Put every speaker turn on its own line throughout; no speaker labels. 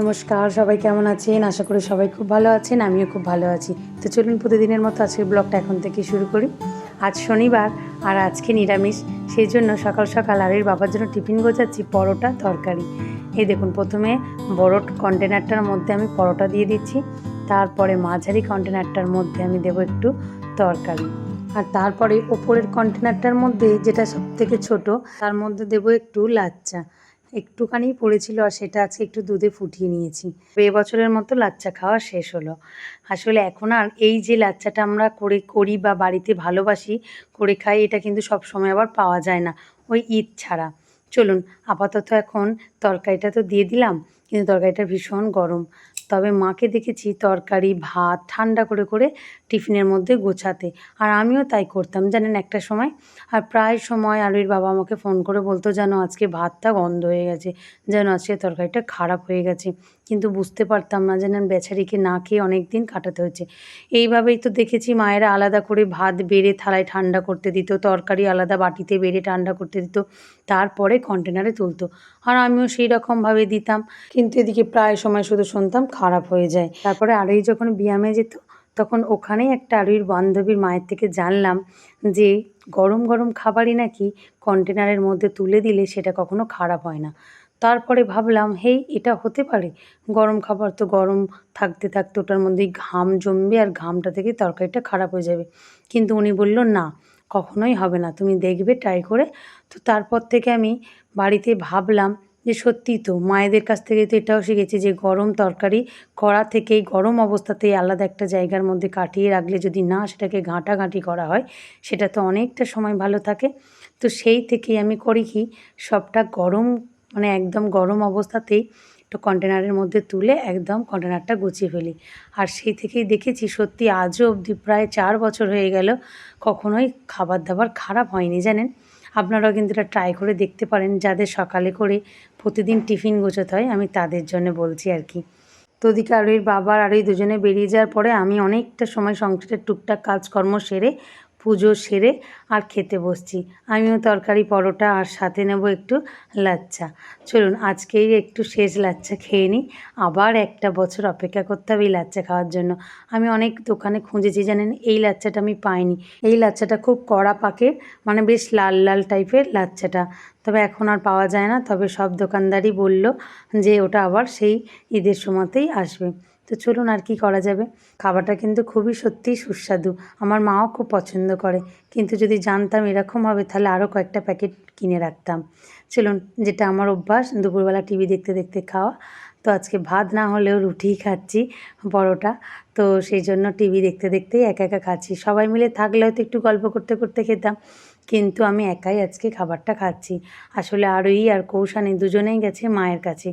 নমস্কার, সবাই কেমন আছেন? আশা করি সবাই খুব ভালো আছেন, আমিও খুব ভালো আছি। তো চলুন প্রতিদিনের মতো আজকের ব্লগটা এখন থেকে শুরু করি। আজ শনিবার আর আজকে নিরামিষ, সেই জন্য সকাল সকাল আরের বাবার জন্য টিফিন গোছাচ্ছি, পরোটা, তরকারি। এই দেখুন, প্রথমে বড় কন্টেনারটার মধ্যে আমি পরোটা দিয়ে দিচ্ছি, তারপরে মাঝারি কন্টেনারটার মধ্যে আমি দেবো একটু তরকারি। আর তারপরে ওপরের কন্টেনারটার মধ্যে, যেটা সব থেকে ছোটো, তার মধ্যে দেবো একটু লাচ্চা। একটুখানি পড়েছিল আর সেটা আজকে একটু দুধে ফুটিয়ে নিয়েছি। এ বছরের মতো লাচ্চা খাওয়া শেষ হলো। আসলে এখন আর এই যে লাচ্চাটা আমরা করে করি বা বাড়িতে ভালোবাসি, করে খাই, এটা কিন্তু সব সময় আবার পাওয়া যায় না। ওই ঈদ ছাড়া। চলুন, আপাতত এখন তরকারিটা তো দিয়ে দিলাম, কিন্তু তরকারিটা ভীষণ গরম। তবে মাকে দেখেছি তরকারি, ভাত ঠান্ডা করে করে টিফিনের মধ্যে গোছাতে। আর আমিও তাই করতাম, জানেন, একটা সময়। আর প্রায় সময় আলুর বাবা আমাকে ফোন করে বলতো যেন আজকে ভাতটা গন্ধ হয়ে গেছে। যেন আজকে তরকারিটা খারাপ হয়ে গেছে। কিন্তু বুঝতে পারতাম না যেন বেচারিকে না খেয়ে অনেক দিন কাটাতে হচ্ছে এইভাবেই তো দেখেছি মায়েরা আলাদা করে ভাত বেড়ে থালায় ঠান্ডা করতে দিত, তরকারি আলাদা বাটিতে বেড়ে ঠান্ডা করতে দিত, তারপরে কন্টেনারে তুলতো। আর আমিও সেই রকমভাবে দিতাম, কিন্তু এদিকে প্রায় সময় শুধু শুনতাম খারাপ হয়ে যায়। তারপরে আরই যখন ব্যায়ামে যেত, তখন ওখানেই একটা আরুইর বান্ধবীর মায়ের থেকে জানলাম যে গরম গরম খাবারই নাকি কন্টেনারের মধ্যে তুলে দিলে সেটা কখনো খারাপ হয় না। তারপরে ভাবলাম, হেই, এটা হতে পারে। গরম খাবার তো গরম থাকতে থাকতে ওটার মধ্যেই ঘাম জমবে আর ঘামটা থেকে তরকারিটা খারাপ হয়ে যাবে। কিন্তু উনি বলল, না, কখনোই হবে না, তুমি দেখবে ট্রাই করে। তো তারপর থেকে আমি বাড়িতে ভাবলাম যে সত্যিই তো মায়েদের কাছ থেকে তো এটাও শিখেছি যে গরম তরকারি কড়া থেকেই গরম অবস্থাতেই আলাদা একটা জায়গার মধ্যে কাটিয়ে রাখলে যদি না সেটাকে ঘাঁটাঘাঁটি করা হয়, সেটা তো অনেকটা সময় ভালো থাকে। তো সেই থেকেই আমি করি কি, সবটা গরম মানে একদম গরম অবস্থাতেই একটু কন্টেনারের মধ্যে তুলে একদম কন্টেনারটা গুছিয়ে ফেলি। আর সেই থেকেই দেখেছি সত্যি আজও অবধি প্রায় চার বছর হয়ে গেল কখনোই খাবার দাবার খারাপ হয়নি, জানেন? আপনারাও কিন্তু এটা ট্রাই করে দেখতে পারেন, যাদের সকালে করে প্রতিদিন টিফিন গোছাতে হয়, আমি তাদের জন্য বলছি আর কি। তো ওদিকে আর ওই বাবার, আর ওই দুজনে বেরিয়ে যাওয়ার পরে আমি অনেকটা সময় সংসারের টুকটাক কাজকর্ম সেরে পুজো সেরে আর খেতে বসছি। আমিও তরকারি, পরোটা আর সাথে নেব একটু লাচ্চা। চলুন, আজকেই একটু শেষ লাচ্চা খেয়ে নিই। আবার একটা বছর অপেক্ষা করতে হবে এই লাচ্চা খাওয়ার জন্য। আমি অনেক দোকানে খুঁজেছি, জানেন, এই লাচ্চাটা আমি পাইনি। এই লাচ্চাটা খুব কড়া পাকে মানে বেশ লাল লাল টাইপের লাচ্চাটা। তবে এখন আর পাওয়া যায় না। তবে সব দোকানদারই বলল যে, ওটা আবার সেই ঈদের সময়তেই আসবে। তো চলুন আর কি করা যাবে। খাবারটা কিন্তু খুবই সত্যিই সুস্বাদু। আমার মাও খুব পছন্দ করে। কিন্তু যদি জানতাম এরকম হবে, তাহলে আরও কয়েকটা প্যাকেট কিনে রাখতাম। চলুন, যেটা আমার অভ্যাস, দুপুরবেলা টিভি দেখতে দেখতে খাওয়া। তো আজকে ভাত না হলেও রুটিই খাচ্ছি, পরোটা। তো সেই জন্য টিভি দেখতে দেখতেই একা একা খাচ্ছি। সবাই মিলে থাকলে হয়তো একটু গল্প করতে করতে খেতাম। কিন্তু আমি একাই আজকে খাবারটা খাচ্ছি। আসলে আরোই আর কৌশানি দুজনেই গেছে মায়ের কাছে।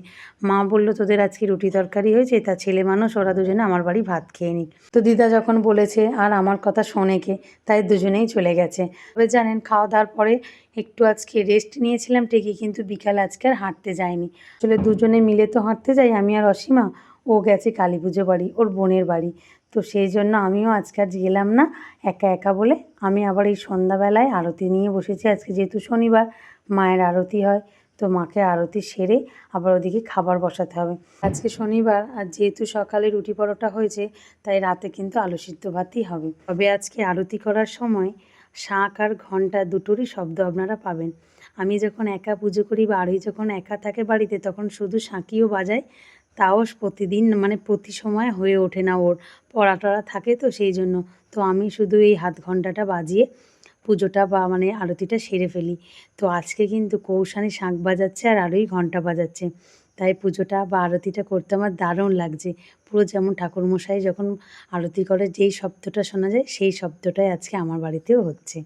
মা বলল, তোদের আজকে রুটি তরকারি হয়েছে, তা ছেলে মানুষ, ওরা দুজনে আমার বাড়ি ভাত খেয়ে নিক। তো দিদা যখন বলেছে, আর আমার কথা শোনে কে? তাই দুজনেই চলে গেছে। তবে জানেন খাওয়া দাওয়ার পরে একটু আজকে রেস্ট নিয়েছিলাম ঠিকই, কিন্তু বিকাল আজকে আর হাঁটতে যাইনি আসলে দুজনে মিলে তো হাঁটতে যাই, আমি আর অসীমা। ও গেছে কালী পুজো বাড়ি, ওর বোনের বাড়ি। তো সেই জন্য আমিও আজকে আজ গেলাম না একা একা বলে। আমি আবার এই সন্ধ্যাবেলায় আরতি নিয়ে বসেছি। আজকে যেহেতু শনিবার, মায়ের আরতি হয়, তো মাকে আরতি সেরে আবার ওদিকে খাবার বসাতে হবে। আজকে শনিবার, আর যেহেতু সকালে রুটি পরোটা হয়েছে, তাই রাতে কিন্তু আলু সিদ্ধ ভাতই হবে। তবে আজকে আরতি করার সময় শাঁখ আর ঘণ্টা দুটোরই শব্দ আপনারা পাবেন। আমি যখন একা পুজো করি বা আরই যখন একা থাকে বাড়িতে, তখন শুধু শাঁখিও বাজায় তাও প্রতিদিন মানে প্রতি সময় হয়ে ওঠে না ওর। পড়া টড়া থাকে তো সেই জন্য। তো আমি শুধু এই হাত ঘন্টাটা বাজিয়ে পুজোটা বা মানে আরতিটা সেরে ফেলি। তো আজকে কিন্তু কৌশানি শাঁখ বাজাচ্ছে আর আরোই ঘণ্টা বাজাচ্ছে। তাই পুজোটা বা আরতিটা করতে আমার দারুণ লাগছে। পুরো যেমন ঠাকুরমশাই যখন আরতি করে যেই শব্দটা শোনা যায় সেই শব্দটাই আজকে আমার বাড়িতেও হচ্ছে।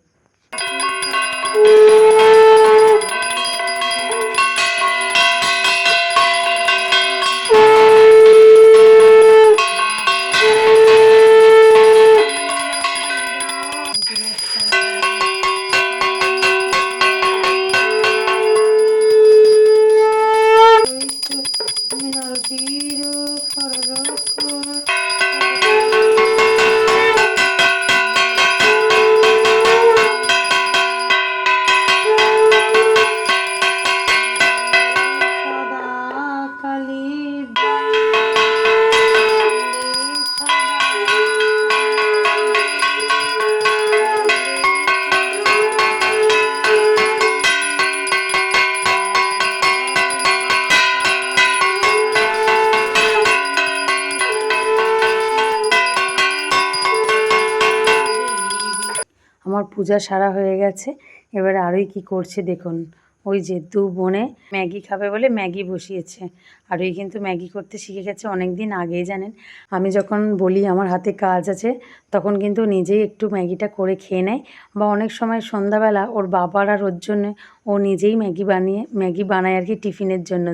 আমার পূজা সারা হয়ে গেছে। এবার আরোই কি করছে দেখুন। ওই যে দু বোনে ম্যাগি খাবে বলে ম্যাগি বসিয়েছে। আর ওই কিন্তু ম্যাগি করতে শিখে গেছে অনেক দিন আগেই, জানেন? আমি যখন বলি আমার হাতে কাজ আছে, তখন কিন্তু নিজেই একটু ম্যাগিটা করে খেয়ে নেয়। বা অনেক সময় সন্ধ্যাবেলা ওর বাবার আর ওর জন্য ও নিজেই ম্যাগি বানিয়ে, ম্যাগি বানায় আর কি টিফিনের জন্য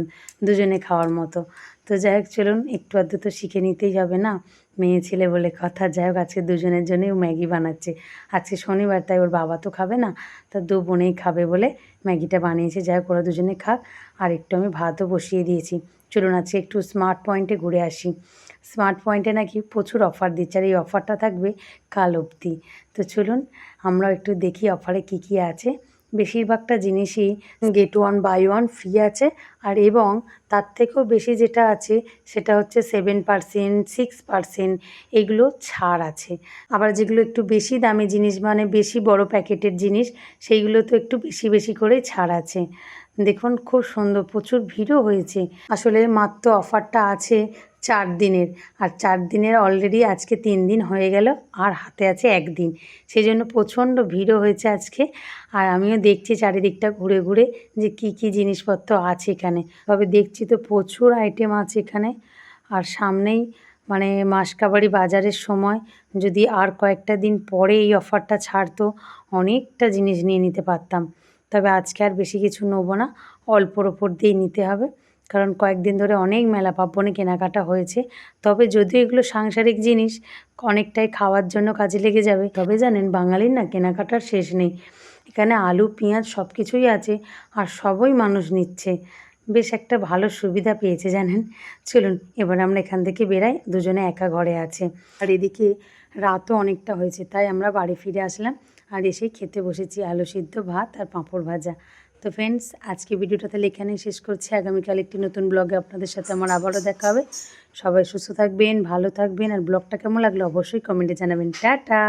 দুজনে খাওয়ার মতো। তো যাই হোক, চলুন, একটু আধটু তো শিখে নিতেই হবে না? মেয়ে ছেলে বলে কথা। যাই হোক, আজকে দুজনের জন্যই ও ম্যাগি বানাচ্ছে। আজকে শনিবার, তাই ওর বাবা তো খাবে না, তা দু বোনেই খাবে বলে ম্যাগিটা বানিয়েছে। যাই হোক, ওরা দুজনে খাক। আর একটু আমি ভাতও বসিয়ে দিয়েছি। চলুন, আজকে একটু স্মার্ট পয়েন্টে ঘুরে আসি। স্মার্ট পয়েন্টে নাকি প্রচুর অফার দিচ্ছে, আর এই অফারটা থাকবে কাল অবধি। তো চলুন আমরা একটু দেখি অফারে কি কি আছে। বেশিরভাগটা জিনিসই get one buy one free আছে। আর এবং তার থেকেও বেশি যেটা আছে, সেটা হচ্ছে সেভেন পার্সেন্ট সিক্স পার্সেন্ট এগুলো ছাড় আছে। আবার যেগুলো একটু বেশি দামি জিনিস মানে বেশি বড় প্যাকেটের জিনিস, সেইগুলো তো একটু বেশি বেশি করে ছাড় আছে। দেখুন খুব সুন্দর, প্রচুর ভিড়ও হয়েছে। আসলে মাত্র অফারটা আছে চার দিনের, আর চার দিনের অলরেডি আজকে তিন দিন হয়ে গেল, আর হাতে আছে একদিন। সেই জন্য প্রচণ্ড ভিড়ও হয়েছে আজকে, আর আমিও দেখছি চারিদিকটা ঘুরে ঘুরে যে কি কি জিনিসপত্র আছে এখানে। তবে দেখছি তো প্রচুর আইটেম আছে এখানে। আর সামনেই মানে মাসকাবাড়ি বাজারের সময় যদি আর কয়েকটা দিন পরে এই অফারটা ছাড়তো, অনেকটা জিনিস নিয়ে নিতে পারতাম। তবে আজকে আর বেশি কিছু নেব না, অল্পর ওপর দিয়েই নিতে হবে। কারণ কয়েকদিন ধরে অনেক মেলা পার্বণে কেনাকাটা হয়েছে। তবে যদিও এগুলো সাংসারিক জিনিস, অনেকটাই খাওয়ার জন্য কাজে লেগে যাবে। তবে জানেন, বাঙালির না কেনাকাটার শেষ নেই। এখানে আলু, পেঁয়াজ সব কিছুই আছে, আর সবই মানুষ নিচ্ছে। বেশ একটা ভালো সুবিধা পেয়েছে জানেন। চলুন, এবার আমরা এখান থেকে বেরাই, দুজনে একা ঘরে আছে। আর এদিকে রাতও অনেকটা হয়েছে, তাই আমরা বাড়ি ফিরে আসলাম আর এসেই খেতে বসেছি আলু সিদ্ধ ভাত আর পাঁপড় ভাজা। তো ফ্রেন্ডস আজকে ভিডিওটা তাহলে এখানেই শেষ করছি। আগামীকাল একটি নতুন ব্লগে আপনাদের সাথে আমার আবারও দেখা হবে। সবাই সুস্থ থাকবেন, ভালো থাকবেন আর ব্লগটা কেমন লাগল অবশ্যই কমেন্টে জানাবেন। টাটা!